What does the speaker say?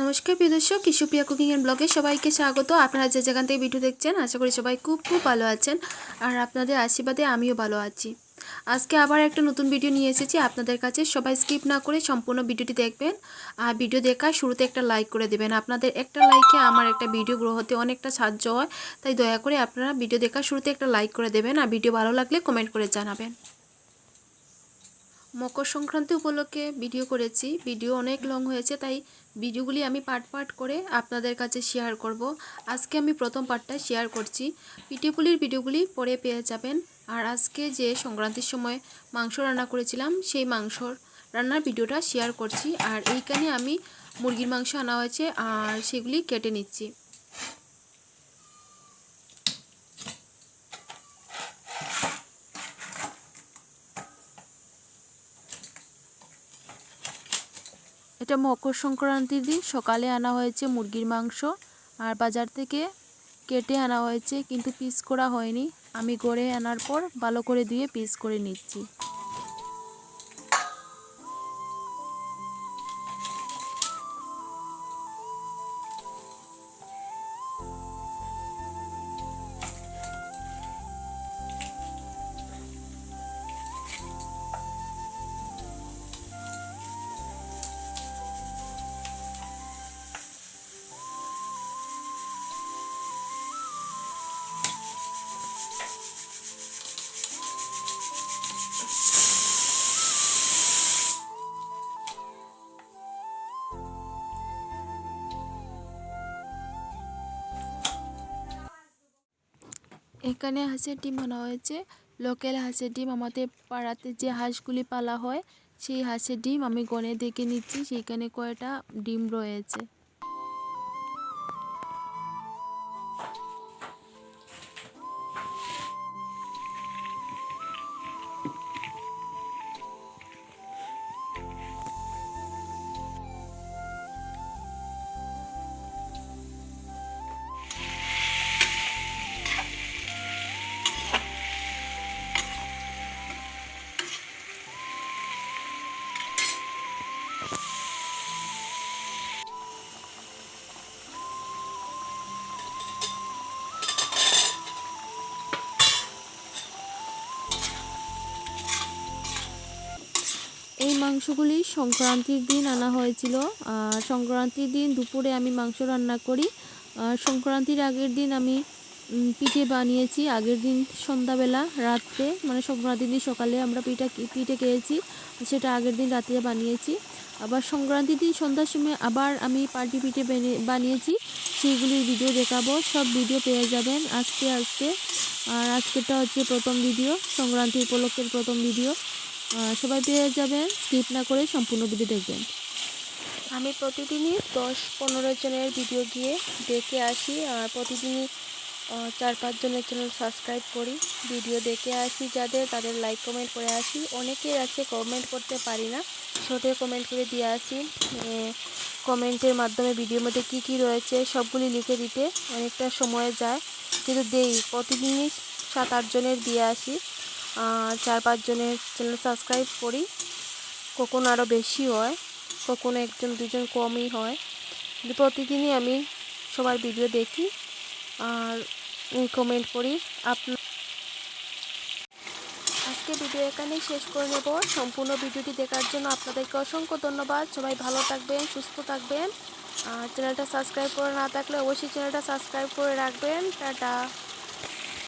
নমস্কার প্রিয় দর্শক কিশোপ্রিয়া কুকিং অ্যান্ড ব্লগে সবাইকে স্বাগত। আপনারা যে যেখান থেকে ভিডিও দেখছেন, আশা করি সবাই খুব খুব ভালো আছেন আর আপনাদের আশীর্বাদে আমিও ভালো আছি। আজকে আবার একটা নতুন ভিডিও নিয়ে এসেছি। আপনাদের কাছে সবাই স্কিপ না করে সম্পূর্ণ ভিডিওটি দেখবেন। আর ভিডিও দেখার শুরুতে একটা লাইক করে দেবেন। আপনাদের একটা লাইকে আমার একটা ভিডিও গ্রো হতে অনেকটা সাহায্য হয়। তাই দয়া করে আপনারা ভিডিও দেখার শুরুতে একটা লাইক করে দেবেন। আর ভিডিও ভালো লাগলে কমেন্ট করে জানাবেন। মকর সংক্রান্তি উপলক্ষে ভিডিও করেছি। ভিডিও অনেক লং হয়েছে, তাই ভিডিওগুলি আমি পার্ট পার্ট করে আপনাদের কাছে শেয়ার করব। আজকে আমি প্রথম পার্টটা শেয়ার করছি। পিঠেপুলির ভিডিওগুলি পরে পেয়ে যাবেন। আর আজকে যে সংক্রান্তির সময় মাংস রান্না করেছিলাম, সেই মাংসর রান্নার ভিডিওটা শেয়ার করছি। আর এইখানে আমি মুরগির মাংস আনা হয়েছে, আর সেগুলি কেটে নিচ্ছি। এটা মকর সংক্রান্তির দিন। সকালে আনা হয়েছে মুরগির মাংস। আর বাজার থেকে কেটে আনা হয়েছে, কিন্তু পিস করা হয়নি। আমি গড়ে আনার পর ভালো করে ধুয়ে পিস করে নিচ্ছি। এখানে হাঁসের ডিম আনা হয়েছে লোকাল হাঁসের ডিম আমাদের পাড়াতে যে হাঁসগুলি পালা হয়, সেই হাঁসের ডিম আমি গনে দেখে নিচ্ছি, সেইখানে কয়টা ডিম রয়েছে। এই মাংসগুলি সংক্রান্তির দিন আনা হয়েছিল। আর সংক্রান্তির দিন দুপুরে আমি মাংস রান্না করি। আর সংক্রান্তির আগের দিন আমি পিঠে বানিয়েছি। আগের দিন সন্ধ্যাবেলা, রাত্রে মানে সংক্রান্তির দিন সকালে আমরা পিঠা পিঠে খেয়েছি। সেটা আগের দিন রাত্রে বানিয়েছি। আবার সংক্রান্তির দিন সন্ধ্যার সময় আবার আমি পার্টি পিঠে বেনে- বানিয়েছি। সেইগুলির ভিডিও দেখাবো। সব ভিডিও পেয়ে যাবেন আজকে আজকে। আর আজকেরটা হচ্ছে প্রথম ভিডিও সংক্রান্তি উপলক্ষের প্রথম ভিডিও সবাই পেয়ে যাবেন। স্কিপ না করে সম্পূর্ণ ভিডিও দেখবেন। আমি প্রতিদিনই দশ পনেরো জনের ভিডিও গিয়ে দেখে আসি আর প্রতিদিনই চার পাঁচ জনের চ্যানেল সাবস্ক্রাইব করি। ভিডিও দেখে আসি যাদের, তাদের লাইক কমেন্ট করে আসি। অনেকেই আছে কমেন্ট করতে পারি না। ছোটো কমেন্ট করে দিয়ে আসি। কমেন্টের মাধ্যমে ভিডিওর মধ্যে কী কী রয়েছে সবগুলি লিখে দিতে অনেকটা সময় যায়। কিন্তু দেই, প্রতিদিনই সাত আটজনের দিয়ে আসি। চার পাঁচজনের চ্যানেল সাবস্ক্রাইব করি। কখনো আরও বেশি হয়, কখনো একজন, দুজন কমই হয়। প্রতিদিনই আমি সবার ভিডিও দেখি আর কমেন্ট করি। আপনার আজকে ভিডিও এখানেই শেষ করে নেব। সম্পূর্ণ ভিডিওটি দেখার জন্য আপনাদেরকে অসংখ্য ধন্যবাদ। সবাই ভালো থাকবেন, সুস্থ থাকবেন। আর চ্যানেলটা সাবস্ক্রাইব করে না থাকলে অবশ্যই চ্যানেলটা সাবস্ক্রাইব করে রাখবেন। টাটা।